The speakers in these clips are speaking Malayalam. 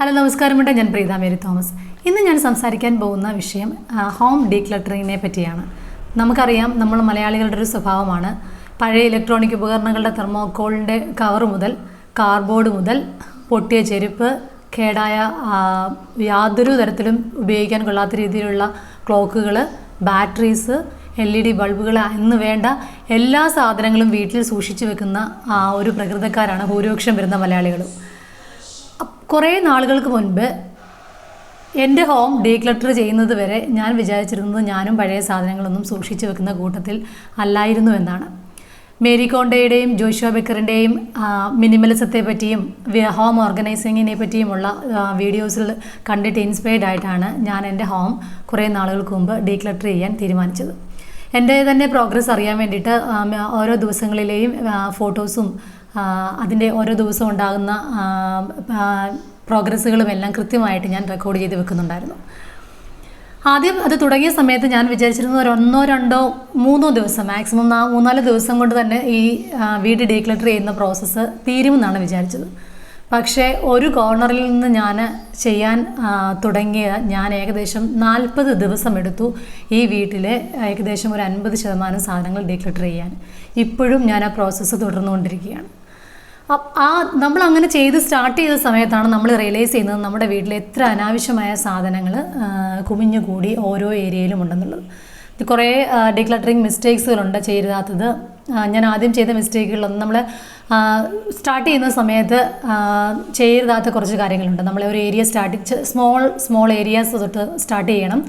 ഹലോ നമസ്കാരമുണ്ട് ഞാൻ പ്രീത മേരി തോമസ്. ഇന്ന് ഞാൻ സംസാരിക്കാൻ പോകുന്ന വിഷയം ഹോം ഡീക്ലട്ടറിങ്ങിനെ പറ്റിയാണ്. നമുക്കറിയാം നമ്മൾ മലയാളികളുടെ ഒരു സ്വഭാവമാണ്. പഴയ ഇലക്ട്രോണിക് ഉപകരണങ്ങളുടെ തെർമോക്കോളിന്റെ കവർ മുതൽ കാർഡ്ബോർഡ് മുതൽ പൊട്ടിയ ചെരുപ്പ് കേടായ യാതൊരു തരത്തിലും ഉപയോഗിക്കാൻ കൊള്ളാത്ത രീതിയിലുള്ള ക്ലോക്കുകൾ ബാറ്ററീസ് എൽ ഇ ഡി ബൾബുകൾ എന്ന് വേണ്ട എല്ലാ സാധനങ്ങളും വീട്ടിൽ സൂക്ഷിച്ചു വെക്കുന്ന ഒരു പ്രകൃതക്കാരാണ് ഭൂരിപക്ഷം വരുന്ന മലയാളികളും. കുറേ നാളുകൾക്ക് മുൻപ് എന്റെ ഹോം ഡീക്ലട്ടർ ചെയ്യുന്നത് വരെ ഞാൻ വിചാരിച്ചിരുന്നത് ഞാനും പഴയ സാധനങ്ങളൊന്നും സൂക്ഷിച്ചു വെക്കുന്ന കൂട്ടത്തിൽ അല്ലായിരുന്നു എന്നാണ്. മേരി കോണ്ടയുടെയും ജോഷുവ ബെക്കറിന്റെയും മിനിമലിസത്തെ പറ്റിയും ഹോം ഓർഗനൈസിങ്ങിനെ പറ്റിയുമുള്ള വീഡിയോസിൽ കണ്ടിട്ട് ഇൻസ്പയർഡ് ആയിട്ടാണ് ഞാൻ എന്റെ ഹോം കുറേ നാളുകൾക്ക് മുമ്പ് ഡീക്ലട്ടർ ചെയ്യാൻ തീരുമാനിച്ചത്. എന്റെ തന്നെ പ്രോഗ്രസ് അറിയാൻ വേണ്ടിയിട്ട് ഓരോ ദിവസങ്ങളിലെയും ഫോട്ടോസും അതിന്റെ ഓരോ ദിവസവും ഉണ്ടാകുന്ന പ്രോഗ്രസ്സുകളും എല്ലാം കൃത്യമായിട്ട് ഞാൻ റെക്കോർഡ് ചെയ്ത് വെക്കുന്നുണ്ടായിരുന്നു. ആദ്യം അത് തുടങ്ങിയ സമയത്ത് ഞാൻ വിചാരിച്ചിരുന്നത് ഒരു ഒന്നോ രണ്ടോ മൂന്നോ ദിവസം മാക്സിമം നാ മൂന്നാൽ ദിവസം കൊണ്ട് തന്നെ ഈ വീട് ഡീക്ലറ്റർ ചെയ്യുന്ന പ്രോസസ്സ് തീരുമെന്നാണ് വിചാരിച്ചത്. പക്ഷേ ഒരു കോർണറിൽ നിന്ന് ഞാൻ ചെയ്യാൻ തുടങ്ങിയ ഞാൻ ഏകദേശം നാൽപ്പത് ദിവസം എടുത്തു ഈ വീട്ടിലെ ഏകദേശം ഒരു അൻപത് ശതമാനം സാധനങ്ങൾ ഡീക്ലട്ടർ ചെയ്യാൻ. ഇപ്പോഴും ഞാൻ ആ പ്രോസസ്സ് തുടർന്നുകൊണ്ടിരിക്കുകയാണ്. ആ നമ്മൾ അങ്ങനെ ചെയ്ത് സ്റ്റാർട്ട് ചെയ്ത സമയത്താണ് നമ്മൾ റിയലൈസ് ചെയ്യുന്നത് നമ്മുടെ വീട്ടിൽ എത്ര അനാവശ്യമായ സാധനങ്ങൾ കുമിഞ്ഞുകൂടി ഓരോ ഏരിയയിലും ഉണ്ടെന്നുള്ളത്. ഇത് കുറേ ഡിക്ലട്ടറിങ് മിസ്റ്റേക്സുകളുണ്ട് ചെയ്താത്തത് ഞാൻ ആദ്യം ചെയ്ത മിസ്റ്റേക്കുകളൊന്നും നമ്മൾ സ്റ്റാർട്ട് ചെയ്യുന്ന സമയത്ത് ചെയ്താത്ത കുറച്ച് കാര്യങ്ങളുണ്ട്. നമ്മളെ ഒരു area start small small areas തൊട്ട് സ്റ്റാർട്ട് ചെയ്യണം.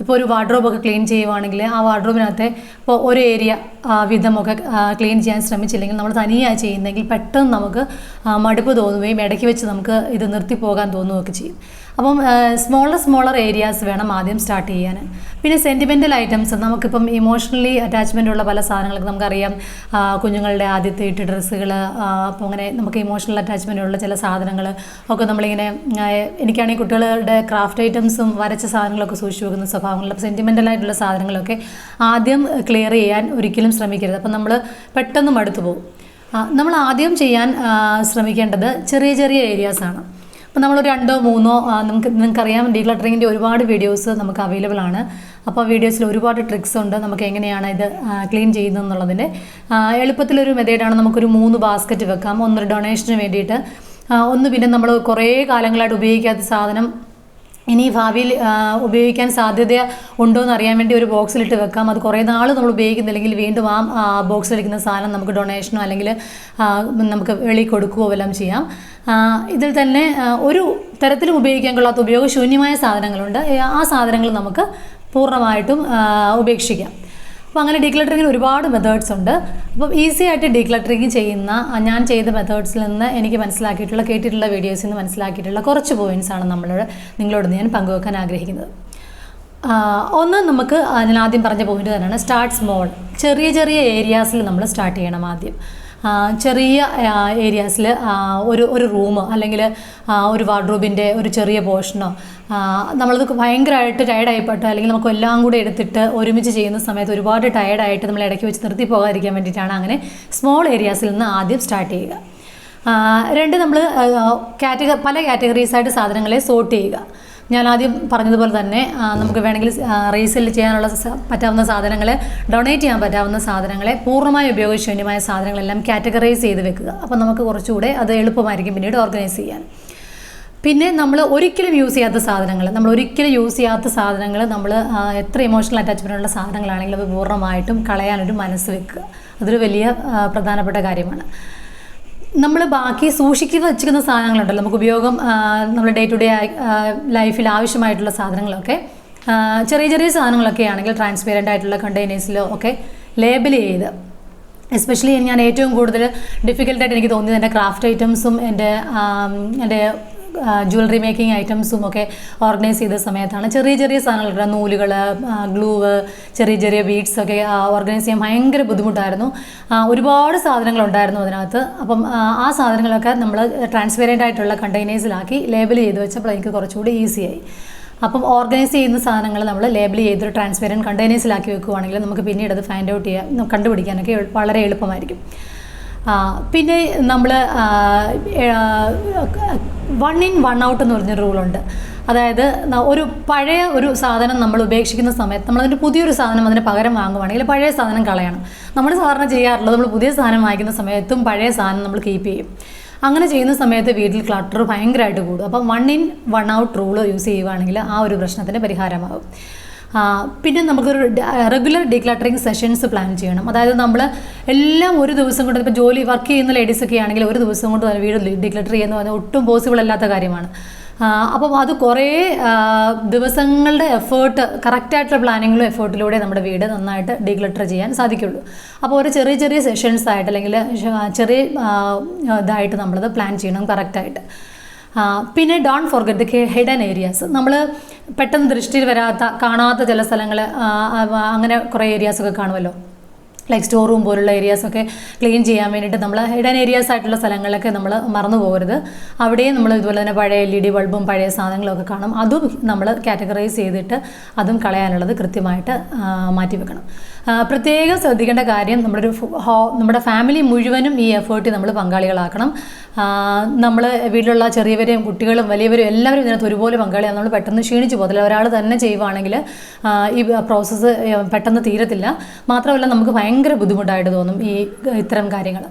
ഇപ്പോൾ ഒരു വാർഡ്രോബ് ഒക്കെ ക്ലീൻ ചെയ്യുവാണെങ്കിൽ ആ വാർഡ്രോബിനകത്തെ ഇപ്പോൾ ഒരു ഏരിയ വിധമൊക്കെ ക്ലീൻ ചെയ്യാൻ ശ്രമിച്ചില്ലെങ്കിൽ നമ്മൾ തനിയാണ് ചെയ്യുന്നെങ്കിൽ പെട്ടെന്ന് നമുക്ക് മടുപ്പ് തോന്നുകയും ഇടയ്ക്ക് വെച്ച് നമുക്ക് ഇത് നിർത്തി പോകാൻ തോന്നുകയൊക്കെ ചെയ്യും. അപ്പം സ്മോളർ സ്മോളർ ഏരിയാസ് വേണം ആദ്യം സ്റ്റാർട്ട് ചെയ്യാൻ. പിന്നെ സെന്റിമെന്റൽ ഐറ്റംസ് നമുക്കിപ്പം ഇമോഷണലി അറ്റാച്ച്മെന്റ് ഉള്ള പല സാധനങ്ങളൊക്കെ നമുക്കറിയാം. കുഞ്ഞുങ്ങളുടെ ആദ്യത്തെ ഇട്ട് ഡ്രസ്സുകൾ അപ്പോൾ അങ്ങനെ നമുക്ക് ഇമോഷണൽ അറ്റാച്ച്മെന്റ് ഉള്ള ചില സാധനങ്ങൾ ഒക്കെ നമ്മളിങ്ങനെ എനിക്കാണെങ്കിൽ കുട്ടികളുടെ ക്രാഫ്റ്റ് ഐറ്റംസും വരച്ച സാധനങ്ങളൊക്കെ സൂക്ഷിച്ചു വെക്കുന്ന സ്വഭാവങ്ങൾ സെന്റിമെന്റൽ ആയിട്ടുള്ള സാധനങ്ങളൊക്കെ ആദ്യം ക്ലിയർ ചെയ്യാൻ ഒരിക്കലും ശ്രമിക്കരുത്. അപ്പം നമ്മൾ പെട്ടെന്ന് മടുത്തു പോകും. നമ്മൾ ആദ്യം ചെയ്യാൻ ശ്രമിക്കേണ്ടത് ചെറിയ ചെറിയ ഏരിയാസാണ് അപ്പോൾ നമ്മൾ രണ്ടോ മൂന്നോ നമുക്ക് നിങ്ങൾക്കറിയാം ഡീക്ലട്ടറിങ്ങിന്റെ ഒരുപാട് വീഡിയോസ് നമുക്ക് അവൈലബിൾ ആണ്. അപ്പോൾ ആ വീഡിയോസിൽ ഒരുപാട് ട്രിക്സ് ഉണ്ട്. നമുക്ക് എങ്ങനെയാണ് ഇത് ക്ലീൻ ചെയ്യുന്നത് എന്നുള്ളതിന്റെ ആ, എളുപ്പത്തിലൊരു മെത്തേഡാണ് നമുക്കൊരു മൂന്ന് ബാസ്ക്കറ്റ് വെക്കാം. ഒന്നൊരു ഡൊണേഷന് വേണ്ടിയിട്ട്. ഒന്ന് പിന്നെ നമ്മൾ കുറേ കാലങ്ങളായിട്ട് ഉപയോഗിക്കാത്ത സാധനം ഇനി ഭാവിയിൽ ഉപയോഗിക്കാൻ സാധ്യത ഉണ്ടോ എന്ന് അറിയാൻ വേണ്ടി ഒരു ബോക്സിലിട്ട് വെക്കാം. അത് കുറേ നാൾ നമ്മൾ ഉപയോഗിക്കുന്നില്ലെങ്കിൽ വീണ്ടും ആ ബോക്സിലിരിക്കുന്ന സാധനം നമുക്ക് ഡൊണേഷനോ അല്ലെങ്കിൽ നമുക്ക് വെളി കൊടുക്കുകയോ എല്ലാം ചെയ്യാം. ഇതിൽ തന്നെ ഒരു തരത്തിലും ഉപയോഗിക്കാൻ കൊള്ളാത്ത ഉപയോഗശൂന്യമായ സാധനങ്ങളുണ്ട്. ആ സാധനങ്ങൾ നമുക്ക് പൂർണമായിട്ടും ഉപേക്ഷിക്കാം. അപ്പോൾ അങ്ങനെ ഡീക്ലറ്ററിങ്ങിന് ഒരുപാട് മെത്തേഡ്സ് ഉണ്ട്. അപ്പം ഈസി ആയിട്ട് ഡീക്ലറ്ററിങ് ചെയ്യുന്ന ഞാൻ ചെയ്ത മെത്തേഡ്സിൽ നിന്ന് എനിക്ക് മനസ്സിലാക്കിയിട്ടുള്ള കേട്ടിട്ടുള്ള വീഡിയോസിൽ നിന്ന് മനസ്സിലാക്കിയിട്ടുള്ള കുറച്ച് പോയിന്റ്സ് ആണ് നമ്മളോട് നിങ്ങളോട് ഞാൻ പങ്കുവെക്കാൻ ആഗ്രഹിക്കുന്നത്. ഒന്ന് നമുക്ക് ഞാൻ ആദ്യം പറഞ്ഞ പോയിന്റ് തന്നെയാണ് സ്റ്റാർട്ട് സ്മോൾ ചെറിയ ചെറിയ ഏരിയാസിൽ നമ്മൾ സ്റ്റാർട്ട് ചെയ്യണം ആദ്യം. ചെറിയ ഏരിയാസിൽ ഒരു ഒരു റൂം അല്ലെങ്കിൽ ഒരു വാർഡ്രോബിന്റെ ഒരു ചെറിയ പോർഷനോ നമ്മളത് ഭയങ്കരമായിട്ട് ടയർഡായിപ്പെട്ടോ അല്ലെങ്കിൽ നമുക്ക് എല്ലാം കൂടെ എടുത്തിട്ട് ഒരുമിച്ച് ചെയ്യുന്ന സമയത്ത് ഒരുപാട് ടയർഡായിട്ട് നമ്മൾ ഇടയ്ക്ക് വെച്ച് നിർത്തി പോകാതിരിക്കാൻ വേണ്ടിയിട്ടാണ് അങ്ങനെ സ്മോൾ ഏരിയാസിൽ നിന്ന് ആദ്യം സ്റ്റാർട്ട് ചെയ്യുക. രണ്ട് നമ്മൾ കാറ്റഗറി പല കാറ്റഗറീസായിട്ട് സാധനങ്ങളെ സോർട്ട് ചെയ്യുക. ഞാൻ ആദ്യം പറഞ്ഞതുപോലെ തന്നെ നമുക്ക് വേണമെങ്കിൽ റീസെൽ ചെയ്യാനുള്ള പറ്റാവുന്ന സാധനങ്ങളെ ഡൊണേറ്റ് ചെയ്യാൻ പറ്റാവുന്ന സാധനങ്ങളെ പൂർണമായി ഉപയോഗശൂന്യമായ സാധനങ്ങളെല്ലാം കാറ്റഗറൈസ് ചെയ്ത് വെക്കുക. അപ്പോൾ നമുക്ക് കുറച്ചുകൂടെ അത് എളുപ്പമായിരിക്കും പിന്നീട് ഓർഗനൈസ് ചെയ്യാൻ. പിന്നെ നമ്മൾ ഒരിക്കലും യൂസ് ചെയ്യാത്ത സാധനങ്ങൾ നമ്മൾ ഒരിക്കലും യൂസ് ചെയ്യാത്ത സാധനങ്ങൾ നമ്മൾ എത്ര ഇമോഷണൽ അറ്റാച്ച്മെന്റ് ഉള്ള സാധനങ്ങളാണെങ്കിലും അത് പൂർണമായിട്ടും കളയാനൊരു മനസ്സ് വെക്കുക. അതൊരു വലിയ പ്രധാനപ്പെട്ട കാര്യമാണ്. നമ്മൾ ബാക്കി സൂക്ഷിക്കുന്ന വെച്ചിരിക്കുന്ന സാധനങ്ങളുണ്ടല്ലോ. നമുക്ക് ഉപയോഗം നമ്മൾ ഡേ ടു ഡേ ലൈഫിൽ ആവശ്യമായിട്ടുള്ള സാധനങ്ങളൊക്കെ. ചെറിയ ചെറിയ സാധനങ്ങളൊക്കെ ആണെങ്കിൽ ട്രാൻസ്പെറന്റ് ആയിട്ടുള്ള കണ്ടെയ്നേഴ്സിലോ ഒക്കെ ലേബൽ ചെയ്ത്. എസ്പെഷ്യലി ഞാൻ ഏറ്റവും കൂടുതൽ ഡിഫിക്കൽട്ടായിട്ട് എനിക്ക് തോന്നിയത് എന്റെ ക്രാഫ്റ്റ് ഐറ്റംസും എന്റെ എന്റെ ജ്വല്ലറി മേക്കിംഗ് ഐറ്റംസും ഒക്കെ ഓർഗനൈസ് ചെയ്ത സമയത്താണ് ചെറിയ ചെറിയ സാധനങ്ങൾ നൂലുകൾ ഗ്ലൂവ് ചെറിയ ചെറിയ ബീഡ്സ് ഒക്കെ ഓർഗനൈസ് ചെയ്യാൻ ഭയങ്കര ബുദ്ധിമുട്ടായിരുന്നു. ഒരുപാട് സാധനങ്ങൾ ഉണ്ടായിരുന്നു അതിനകത്ത്. അപ്പം ആ, സാധനങ്ങളൊക്കെ നമ്മൾ ട്രാൻസ്പെറന്റ് ആയിട്ടുള്ള കണ്ടെയ്നേഴ്സിലാക്കി ലേബൽ ചെയ്ത് വെച്ചപ്പോൾ എനിക്ക് കുറച്ചുകൂടി ഈസിയായി അപ്പം ഓർഗനൈസ് ചെയ്യുന്ന സാധനങ്ങൾ നമ്മൾ ലേബൽ ചെയ്തൊരു ട്രാൻസ്പെറന്റ് കണ്ടെയ്നേഴ്സിലാക്കി വെക്കുകയാണെങ്കിൽ നമുക്ക് പിന്നീട് അത് ഫൈൻഡ് ഔട്ട് ചെയ്യാം കണ്ടുപിടിക്കാനൊക്കെ വളരെ എളുപ്പമായിരിക്കും. പിന്നെ നമ്മൾ വൺ ഇൻ വൺ ഔട്ട് എന്ന് പറഞ്ഞൊരു റൂളുണ്ട് അതായത് ഒരു പഴയ ഒരു സാധനം നമ്മൾ ഉപേക്ഷിക്കുന്ന സമയത്ത് നമ്മളതിന്റെ പുതിയൊരു സാധനം അതിന് പകരം വാങ്ങുവാണെങ്കിൽ പഴയ സാധനം കളയണം. നമ്മൾ സാധാരണ ചെയ്യാറുള്ളത് നമ്മൾ പുതിയ സാധനം വാങ്ങിക്കുന്ന സമയത്തും പഴയ സാധനം നമ്മൾ കീപ്പ് ചെയ്യും. അങ്ങനെ ചെയ്യുന്ന സമയത്ത് വീട്ടിൽ ക്ലട്ടർ ഭയങ്കരമായിട്ട് കൂടും. അപ്പം one in one out rule use ചെയ്യുവാണെങ്കിൽ ആ ഒരു പ്രശ്നത്തിന് പരിഹാരമാകും. പിന്നെ നമുക്കൊരു റെഗുലർ ഡീക്ലട്ടറിങ് സെഷൻസ് പ്ലാൻ ചെയ്യണം. അതായത് നമ്മൾ എല്ലാം ഒരു ദിവസം കൊണ്ട് ഇപ്പോൾ ജോലി വർക്ക് ചെയ്യുന്ന ലേഡീസൊക്കെ ആണെങ്കിൽ ഒരു ദിവസം കൊണ്ട് വീട് ഡീക്ലട്ടർ ചെയ്യുന്ന പറഞ്ഞാൽ ഒട്ടും പോസിബിൾ അല്ലാത്ത കാര്യമാണ്. അപ്പം അത് കുറേ ദിവസങ്ങളുടെ എഫേർട്ട് കറക്റ്റായിട്ടുള്ള പ്ലാനിങ്ങിലും എഫേർട്ടിലൂടെ നമ്മുടെ വീട് നന്നായിട്ട് ഡീക്ലട്ടർ ചെയ്യാൻ സാധിക്കുള്ളൂ. അപ്പോൾ ഒരു ചെറിയ ചെറിയ സെഷൻസ് ആയിട്ട് അല്ലെങ്കിൽ ചെറിയ ഇതായിട്ട് നമ്മളത് പ്ലാൻ ചെയ്യണം കറക്റ്റായിട്ട് പിന്നെ don't forget the hidden areas നമ്മൾ പെട്ടെന്ന് ദൃഷ്ടിയിൽ വരാത്ത കാണാത്ത ചില സ്ഥലങ്ങൾ അങ്ങനെ കുറേ ഏരിയാസൊക്കെ കാണുമല്ലോ. ലൈക്ക് സ്റ്റോർ റൂം പോലുള്ള ഏരിയാസൊക്കെ ക്ലീൻ ചെയ്യാൻ വേണ്ടിയിട്ട് നമ്മൾ ഹിഡൻ ഏരിയാസ് ആയിട്ടുള്ള സ്ഥലങ്ങളിലൊക്കെ നമ്മൾ മറന്നു പോകരുത്. അവിടെയും നമ്മൾ ഇതുപോലെ തന്നെ പഴയ എൽ ഇ ഡി ബൾബും പഴയ സാധനങ്ങളൊക്കെ കാണും. അതും നമ്മൾ കാറ്റഗറൈസ് ചെയ്തിട്ട് അതും കളയാനുള്ളത് കൃത്യമായിട്ട് മാറ്റി വെക്കണം. പ്രത്യേകം ശ്രദ്ധിക്കേണ്ട കാര്യം നമ്മുടെ ഒരു ഹോ നമ്മുടെ ഫാമിലി മുഴുവനും ഈ എഫേർട്ടിൽ നമ്മൾ പങ്കാളികളാക്കണം. നമ്മൾ വീട്ടിലുള്ള ചെറിയവരെയും കുട്ടികളും വലിയവരും എല്ലാവരും ഇതിനകത്ത് ഒരുപോലെ പങ്കാളിയാണ്. നമ്മൾ പെട്ടെന്ന് ക്ഷീണിച്ചു പോകത്തില്ല. ഒരാൾ തന്നെ ചെയ്യുവാണെങ്കിൽ ഈ പ്രോസസ്സ് പെട്ടെന്ന് തീരത്തില്ല. മാത്രമല്ല നമുക്ക് ഭയങ്കര ബുദ്ധിമുട്ടായിട്ട് തോന്നും ഈ ഇത്തരം കാര്യങ്ങൾ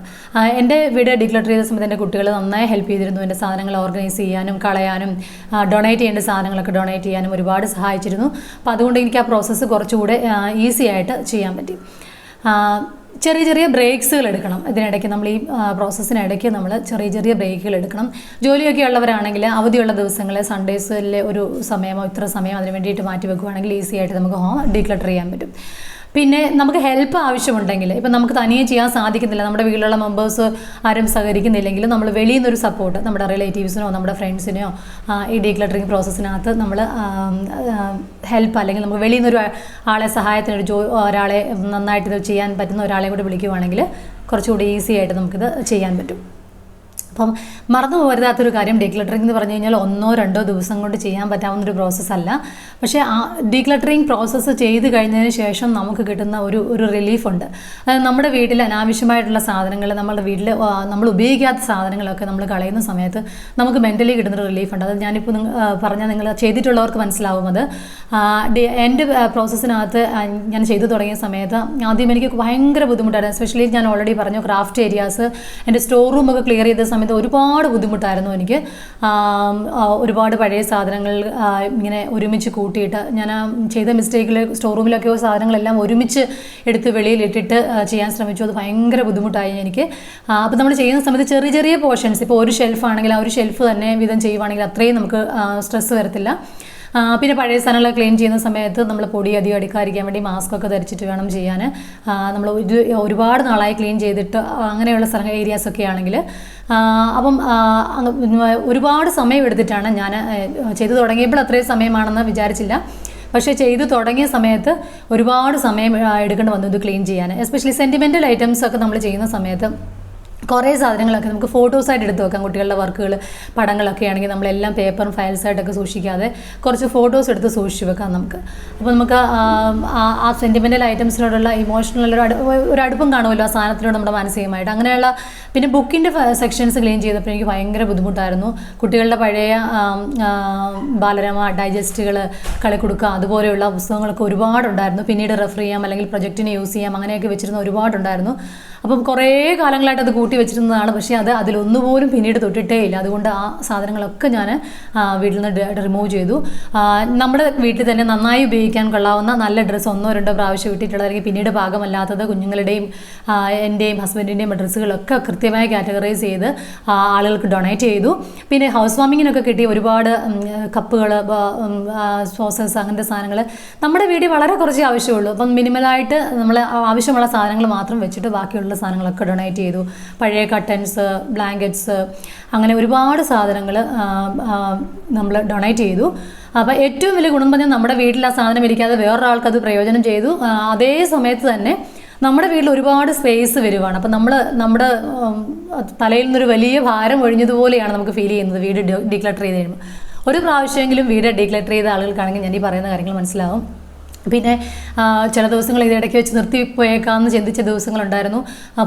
എന്റെ വീട് ഡിക്ലർ ചെയ്ത സമയത്ത് എന്റെ കുട്ടികൾ നന്നായി ഹെൽപ്പ് ചെയ്തിരുന്നു. എന്റെ സാധനങ്ങൾ ഓർഗനൈസ് ചെയ്യാനും കളയാനും ഡൊണേറ്റ് ചെയ്യേണ്ട സാധനങ്ങളൊക്കെ ഡൊണേറ്റ് ചെയ്യാനും ഒരുപാട് സഹായിച്ചിരുന്നു. അപ്പോൾ അതുകൊണ്ട് എനിക്ക് ആ പ്രോസസ്സ് കുറച്ചുകൂടെ ഈസി ആയിട്ട് ചെയ്യാൻ പറ്റി. ചെറിയ ചെറിയ ബ്രേക്സുകൾ എടുക്കണം. ഇതിനിടയ്ക്ക് നമ്മൾ ഈ പ്രോസസ്സിനിടയ്ക്ക് നമ്മൾ ചെറിയ ചെറിയ ബ്രേക്കുകൾ എടുക്കണം. ജോലിയൊക്കെ ഉള്ളവരാണെങ്കിൽ അവധിയുള്ള ദിവസങ്ങളിൽ സൺഡേസിലെ ഒരു സമയമോ ഇത്ര സമയം അതിന് വേണ്ടിയിട്ട് മാറ്റി വെക്കുകയാണെങ്കിൽ ഈസി ആയിട്ട് നമുക്ക് ഹോം ഡീക്ലട്ടർ ചെയ്യാൻ പറ്റും. പിന്നെ നമുക്ക് ഹെൽപ്പ് ആവശ്യമുണ്ടെങ്കിൽ ഇപ്പം നമുക്ക് തനിയെ ചെയ്യാൻ സാധിക്കുന്നില്ല നമ്മുടെ വീട്ടിലുള്ള മെമ്പേഴ്സ് ആരും സഹകരിക്കുന്നില്ലെങ്കിൽ നമ്മൾ വെളിയിൽ നിന്നൊരു സപ്പോർട്ട് നമ്മുടെ റിലേറ്റീവ്സിനോ നമ്മുടെ ഫ്രണ്ട്സിനെയോ ഈ ഡീക്ലറ്ററിങ് പ്രോസസ്സിനകത്ത് നമ്മൾ ഹെൽപ്പ് അല്ലെങ്കിൽ നമുക്ക് വെളിയിൽ നിന്നൊരു ആളെ സഹായത്തിന് ഒരു ജോ ഒരാളെ നന്നായിട്ട് ഇത് ചെയ്യാൻ പറ്റുന്ന ഒരാളെ കൂടി വിളിക്കുവാണെങ്കിൽ കുറച്ചുകൂടി ഈസി ആയിട്ട് നമുക്കിത് ചെയ്യാൻ പറ്റും. അപ്പം മറന്നു പോരുതാത്തൊരു കാര്യം ഡീക്ലട്ടറിംഗ് എന്ന് പറഞ്ഞു കഴിഞ്ഞാൽ ഒന്നോ രണ്ടോ ദിവസം കൊണ്ട് ചെയ്യാൻ പറ്റാവുന്ന ഒരു പ്രോസസ്സല്ല പക്ഷേ ആ ഡീക്ലട്ടറിംഗ് പ്രോസസ്സ് ചെയ്ത് കഴിഞ്ഞതിന് ശേഷം നമുക്ക് കിട്ടുന്ന ഒരു ഒരു റിലീഫുണ്ട് അതായത് നമ്മുടെ വീട്ടിൽ അനാവശ്യമായിട്ടുള്ള സാധനങ്ങൾ നമ്മുടെ വീട്ടിൽ നമ്മൾ ഉപയോഗിക്കാത്ത സാധനങ്ങളൊക്കെ നമ്മൾ കളയുന്ന സമയത്ത് നമുക്ക് മെന്റലി കിട്ടുന്നൊരു റിലീഫുണ്ട് അത് ഞാനിപ്പോൾ പറഞ്ഞാൽ നിങ്ങൾ ചെയ്തിട്ടുള്ളവർക്ക് മനസ്സിലാവും അത്. എന്റെ പ്രോസസ്സിനകത്ത് ഞാൻ ചെയ്തു തുടങ്ങിയ സമയത്ത് ആദ്യം എനിക്ക് ഭയങ്കര ബുദ്ധിമുട്ടായിരുന്നു. എസ്പെഷ്യലി ഞാൻ ഓൾറെഡി പറഞ്ഞു ക്രാഫ്റ്റ് ഏരിയാസ് എന്റെ സ്റ്റോർ റൂമൊക്കെ ക്ലിയർ ചെയ്ത സമയത്ത് ഒരുപാട് ബുദ്ധിമുട്ടായിരുന്നു എനിക്ക്. ഒരുപാട് പഴയ സാധനങ്ങൾ ഇങ്ങനെ ഒരുമിച്ച് കൂട്ടിയിട്ട് ഞാൻ ചെയ്ത മിസ്റ്റേക്കിൽ സ്റ്റോർ റൂമിലൊക്കെ സാധനങ്ങളെല്ലാം ഒരുമിച്ച് എടുത്ത് വെളിയിലിട്ടിട്ട് ചെയ്യാൻ ശ്രമിച്ചു. അത് ഭയങ്കര ബുദ്ധിമുട്ടായി എനിക്ക്. അപ്പോൾ നമ്മൾ ചെയ്യുന്ന സമയത്ത് ചെറിയ ചെറിയ പോർഷൻസ് ഇപ്പോൾ ഒരു ഷെൽഫ് ആണെങ്കിൽ ആ ഒരു ഷെൽഫ് തന്നെ വിധം ചെയ്യുവാണെങ്കിൽ അത്രയും നമുക്ക് സ്ട്രെസ് വരത്തില്ല. പിന്നെ പഴയ സാധനങ്ങൾ ക്ലീൻ ചെയ്യുന്ന സമയത്ത് നമ്മൾ പൊടി അധികം അടിക്കാതിരിക്കാൻ വേണ്ടി മാസ്ക് ഒക്കെ ധരിച്ചിട്ട് വേണം ചെയ്യാൻ. നമ്മൾ ഒരു ഒരുപാട് നാളായി ക്ലീൻ ചെയ്തിട്ട് അങ്ങനെയുള്ള സ്ഥല ഏരിയാസ് ഒക്കെ ആണെങ്കിൽ അപ്പം ഒരുപാട് സമയം എടുത്തിട്ടാണ് ഞാൻ ചെയ്തു തുടങ്ങിയപ്പോൾ അത്രയും സമയമാണെന്ന് വിചാരിച്ചില്ല. പക്ഷേ ചെയ്തു തുടങ്ങിയ സമയത്ത് ഒരുപാട് സമയം എടുക്കേണ്ടി വന്നു ഇത് ക്ലീൻ ചെയ്യാൻ. എസ്പെഷ്യലി സെന്റിമെന്റൽ ഐറ്റംസ് ഒക്കെ നമ്മൾ ചെയ്യുന്ന സമയത്ത് കുറേ സാധനങ്ങളൊക്കെ നമുക്ക് ഫോട്ടോസായിട്ട് എടുത്ത് വെക്കാം കുട്ടികളുടെ വർക്കുകൾ പടങ്ങളൊക്കെ ആണെങ്കിൽ നമ്മളെല്ലാം പേപ്പറും ഫയൽസായിട്ടൊക്കെ സൂക്ഷിക്കാതെ കുറച്ച് ഫോട്ടോസ് എടുത്ത് സൂക്ഷിച്ച് വെക്കാം നമുക്ക്. അപ്പോൾ നമുക്ക് ആ, സെന്റിമെന്റൽ ഐറ്റംസിനോടുള്ള ഇമോഷണൽ ഒരു ഒരു അടുപ്പം കാണുമല്ലോ ആ സാധനത്തിനോട് നമ്മുടെ മാനസികമായിട്ട്. അങ്ങനെയുള്ള പിന്നെ ബുക്കിന്റെ സെക്ഷൻസ് ക്ലീൻ ചെയ്തപ്പോൾ എനിക്ക് ഭയങ്കര ബുദ്ധിമുട്ടായിരുന്നു. കുട്ടികളുടെ പഴയ ബാലരമ ഡൈജസ്റ്റുകൾ കളിക്കുടുക്ക അതുപോലെയുള്ള പുസ്തകങ്ങളൊക്കെ ഒരുപാടുണ്ടായിരുന്നു. പിന്നീട് റെഫർ ചെയ്യാം അല്ലെങ്കിൽ പ്രൊജക്റ്റിന് യൂസ് ചെയ്യാം അങ്ങനെയൊക്കെ വെച്ചിരുന്ന ഒരുപാടുണ്ടായിരുന്നു. അപ്പം കുറേ കാലങ്ങളായിട്ട് അത് കൂട്ടി വെച്ചിരുന്നതാണ്. പക്ഷേ അത് അതിലൊന്നുപോലും പിന്നീട് തൊട്ടിട്ടേ ഇല്ല. അതുകൊണ്ട് ആ സാധനങ്ങളൊക്കെ ഞാൻ വീട്ടിൽ നിന്ന് റിമൂവ് ചെയ്തു. നമ്മുടെ വീട്ടിൽ തന്നെ നന്നായി ഉപയോഗിക്കാൻ കൊള്ളാവുന്ന നല്ല ഡ്രസ്സ് ഒന്നോ രണ്ടോ പ്രാവശ്യം ഇട്ടിട്ടുള്ളതായിരിക്കും പിന്നീട് പാകമല്ലാത്തത് കുഞ്ഞുങ്ങളുടെയും എന്റെയും ഹസ്ബൻഡിന്റെയും ഡ്രസ്സുകളൊക്കെ കൃത്യമായി കാറ്റഗറൈസ് ചെയ്ത് ആളുകൾക്ക് ഡൊണേറ്റ് ചെയ്തു. പിന്നെ ഹൗസ് വാമിങ്ങിനൊക്കെ കിട്ടിയ ഒരുപാട് കപ്പുകൾ സോസസ് അങ്ങനത്തെ സാധനങ്ങൾ നമ്മുടെ വീട്ടിൽ വളരെ കുറച്ച് ആവശ്യമുള്ളൂ. അപ്പം മിനിമലായിട്ട് നമ്മൾ ആവശ്യമുള്ള സാധനങ്ങൾ മാത്രം വെച്ചിട്ട് ബാക്കിയുള്ള സാധനങ്ങളൊക്കെ ഡൊണേറ്റ് ചെയ്തു. പഴയ കട്ടൻസ് ബ്ലാങ്കറ്റ്സ് അങ്ങനെ ഒരുപാട് സാധനങ്ങൾ നമ്മൾ ഡൊണേറ്റ് ചെയ്തു. അപ്പോൾ ഏറ്റവും വലിയ ഗുണം പറഞ്ഞാൽ നമ്മുടെ വീട്ടിൽ ആ സാധനം ഇരിക്കാതെ വേറൊരാൾക്കത് പ്രയോജനം ചെയ്തു. അതേ സമയത്ത് തന്നെ നമ്മുടെ വീട്ടിൽ ഒരുപാട് സ്പേസ് വരുവാണ്. അപ്പം നമ്മൾ നമ്മുടെ തലയിൽ നിന്നൊരു വലിയ ഭാരം ഒഴിഞ്ഞതുപോലെയാണ് നമുക്ക് ഫീൽ ചെയ്യുന്നത് വീട് ഡീക്ലട്ടർ ചെയ്ത് കഴിയുമ്പോൾ ഒരു പ്രാവശ്യമെങ്കിലും വീട് ഡീക്ലട്ടർ ചെയ്ത ആളുകൾക്കാണെങ്കിൽ ഞാൻ ഈ പറയുന്ന കാര്യങ്ങൾ മനസ്സിലാവും. പിന്നെ ചില ദിവസങ്ങൾ ഇത് ഇടയ്ക്ക് വെച്ച് നിർത്തിപ്പോയേക്കാമെന്ന് ചിന്തിച്ച ദിവസങ്ങളുണ്ടായിരുന്നു.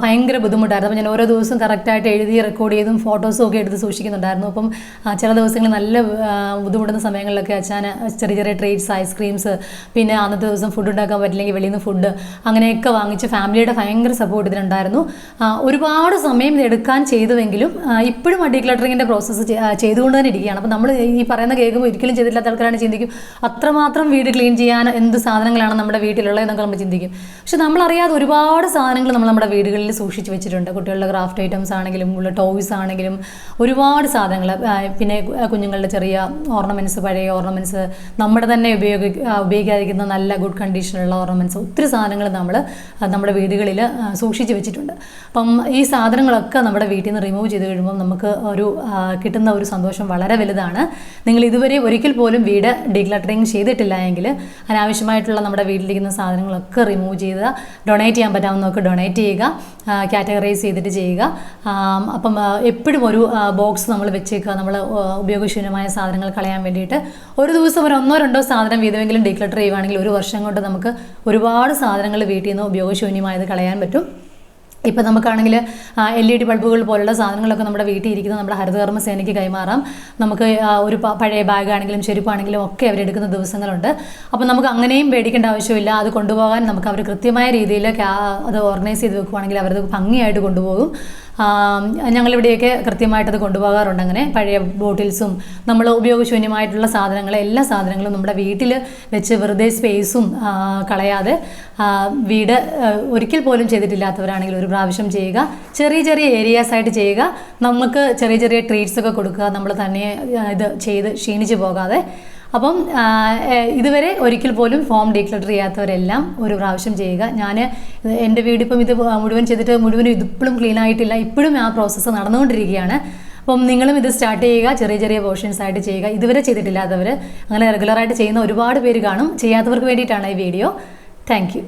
ഭയങ്കര ബുദ്ധിമുട്ടായിരുന്നു. അപ്പോൾ ഞാൻ ഓരോ ദിവസവും കറക്റ്റായിട്ട് എഴുതി റെക്കോർഡ് ചെയ്തും ഫോട്ടോസും ഒക്കെ എടുത്ത് സൂക്ഷിക്കുന്നുണ്ടായിരുന്നു. അപ്പം ചില ദിവസങ്ങളിൽ നല്ല ബുദ്ധിമുട്ടുന്ന സമയങ്ങളിലൊക്കെ അച്ഛാൻ ചെറിയ ചെറിയ ട്രീറ്റ്സ് ഐസ്ക്രീംസ് പിന്നെ അന്നത്തെ ദിവസം ഫുഡ് ഉണ്ടാക്കാൻ പറ്റില്ലെങ്കിൽ വെളിയിൽ നിന്ന് ഫുഡ് അങ്ങനെയൊക്കെ വാങ്ങിച്ച് ഫാമിലിയുടെ ഭയങ്കര സപ്പോർട്ട് ഇതിനുണ്ടായിരുന്നു. ഒരുപാട് സമയം എടുക്കാൻ ചെയ്തുവെങ്കിലും ഇപ്പോഴും ആ ഡീക്ലട്ടറിങ്ങിന്റെ പ്രോസസ്സ് ചെയ്തുകൊണ്ട് തന്നെ ഇരിക്കുകയാണ്. അപ്പോൾ നമ്മൾ ഈ പറയുന്ന കേൾക്കുമ്പോൾ ഒരിക്കലും ചെയ്തില്ലാത്ത ആൾക്കാരാണ് ചിന്തിക്കും അത്രമാത്രം വീട് ക്ലീൻ ചെയ്യാൻ എന്ത് സാധനങ്ങളാണ് നമ്മുടെ വീട്ടിലുള്ളത് എന്നൊക്കെ നമ്മൾ ചിന്തിക്കും. പക്ഷെ നമ്മളറിയാതെ ഒരുപാട് സാധനങ്ങൾ നമ്മൾ നമ്മുടെ വീടുകളിൽ സൂക്ഷിച്ച് വെച്ചിട്ടുണ്ട്. കുട്ടികളുടെ ക്രാഫ്റ്റ് ഐറ്റംസ് ആണെങ്കിലും ഉള്ള ടോയ്സ് ആണെങ്കിലും ഒരുപാട് സാധനങ്ങൾ. പിന്നെ കുഞ്ഞുങ്ങളുടെ ചെറിയ ഓർണമെന്റ്സ് പഴയ ഓർണമെന്റ്സ് നമ്മുടെ തന്നെ ഉപയോഗി ഉപയോഗിക്കാതിരിക്കുന്ന നല്ല ഗുഡ് കണ്ടീഷനുള്ള ഓർണമെന്റ്സ് ഒത്തിരി സാധനങ്ങൾ നമ്മൾ നമ്മുടെ വീടുകളിൽ സൂക്ഷിച്ച് വെച്ചിട്ടുണ്ട്. അപ്പം ഈ സാധനങ്ങളൊക്കെ നമ്മുടെ വീട്ടിൽ നിന്ന് റിമൂവ് ചെയ്ത് കഴിയുമ്പോൾ നമുക്ക് ഒരു കിട്ടുന്ന ഒരു സന്തോഷം വളരെ വലുതാണ്. നിങ്ങൾ ഇതുവരെ ഒരിക്കൽ പോലും വീട് ഡീക്ലട്ടറിങ് ചെയ്തിട്ടില്ല എങ്കിൽ അനാവശ്യമായിട്ടുള്ള നമ്മുടെ വീട്ടിലിരിക്കുന്ന സാധനങ്ങളൊക്കെ റിമൂവ് ചെയ്ത് ഡൊണേറ്റ് ചെയ്യാൻ പറ്റാവുന്നതൊക്കെ ഡൊണേറ്റ് ചെയ്യുക കാറ്റഗറൈസ് ചെയ്തിട്ട് ചെയ്യുക. അപ്പം എപ്പോഴും ഒരു ബോക്സ് നമ്മൾ വെച്ചേക്കുക. നമ്മൾ ഉപയോഗശൂന്യമായ സാധനങ്ങൾ കളയാൻ വേണ്ടിയിട്ട് ഒരു ദിവസം ഒരു ഒന്നോ രണ്ടോ സാധനം വീതമെങ്കിലും ഡീക്ലട്ടർ ചെയ്യുവാണെങ്കിൽ ഒരു വർഷം കൊണ്ട് നമുക്ക് ഒരുപാട് സാധനങ്ങൾ വീട്ടിൽ നിന്ന് ഉപയോഗശൂന്യമായത് കളയാൻ പറ്റും. ഇപ്പം നമുക്കാണെങ്കിൽ എൽ ഇ ഡി ബൾബുകൾ പോലുള്ള സാധനങ്ങളൊക്കെ നമ്മുടെ വീട്ടിൽ ഇരിക്കുന്ന നമ്മുടെ ഹരിതകർമ്മ സേനയ്ക്ക് കൈമാറാം. നമുക്ക് ഒരു പഴയ ബാഗാണെങ്കിലും ചെരുപ്പാണെങ്കിലും ഒക്കെ അവരെടുക്കുന്ന ദിവസങ്ങളുണ്ട്. അപ്പം നമുക്ക് അങ്ങനെയും പേടിക്കേണ്ട ആവശ്യമില്ല. അത് കൊണ്ടുപോകാൻ നമുക്ക് അവർ കൃത്യമായ രീതിയിൽ അത് ഓർഗനൈസ് ചെയ്ത് വെക്കുവാണെങ്കിൽ അവരത് ഭംഗിയായിട്ട് കൊണ്ടുപോകും. ഞങ്ങളിവിടെയൊക്കെ കൃത്യമായിട്ടത് കൊണ്ടുപോകാറുണ്ട് അങ്ങനെ പഴയ ബോട്ടിൽസും നമ്മൾ ഉപയോഗശൂന്യമായിട്ടുള്ള സാധനങ്ങൾ എല്ലാ സാധനങ്ങളും നമ്മുടെ വീട്ടിൽ വെച്ച് വെറുതെ സ്പേസും കളയാതെ വീട് ഒരിക്കൽ പോലും ചെയ്തിട്ടില്ലാത്തവരാണെങ്കിൽ ഒരു പ്രാവശ്യം ചെയ്യുക. ചെറിയ ചെറിയ ഏരിയാസ് ആയിട്ട് ചെയ്യുക. നമുക്ക് ചെറിയ ചെറിയ ട്രീറ്റ്സ് ഒക്കെ കൊടുക്കുക. നമ്മൾ തന്നെ ഇത് ചെയ്ത് ക്ഷീണിച്ച് പോകാതെ. അപ്പം ഇതുവരെ ഒരിക്കൽ പോലും ഫോം ഡിക്ലർ ചെയ്യാത്തവരെല്ലാം ഒരു പ്രാവശ്യം ചെയ്യുക. ഞാൻ എന്റെ വീട് ഇപ്പം ഇത് മുഴുവൻ ചെയ്തിട്ട് മുഴുവൻ ഇതിപ്പോഴും ക്ലീൻ ആയിട്ടില്ല. ഇപ്പോഴും ആ പ്രോസസ്സ് നടന്നുകൊണ്ടിരിക്കുകയാണ്. അപ്പം നിങ്ങളും ഇത് സ്റ്റാർട്ട് ചെയ്യുക. ചെറിയ ചെറിയ പോർഷൻസ് ആയിട്ട് ചെയ്യുക. ഇതുവരെ ചെയ്തിട്ടില്ലാത്തവർ അങ്ങനെ റെഗുലറായിട്ട് ചെയ്യുന്ന ഒരുപാട് പേര് കാണും. ചെയ്യാത്തവർക്ക് വേണ്ടിയിട്ടാണ് ഈ വീഡിയോ താങ്ക്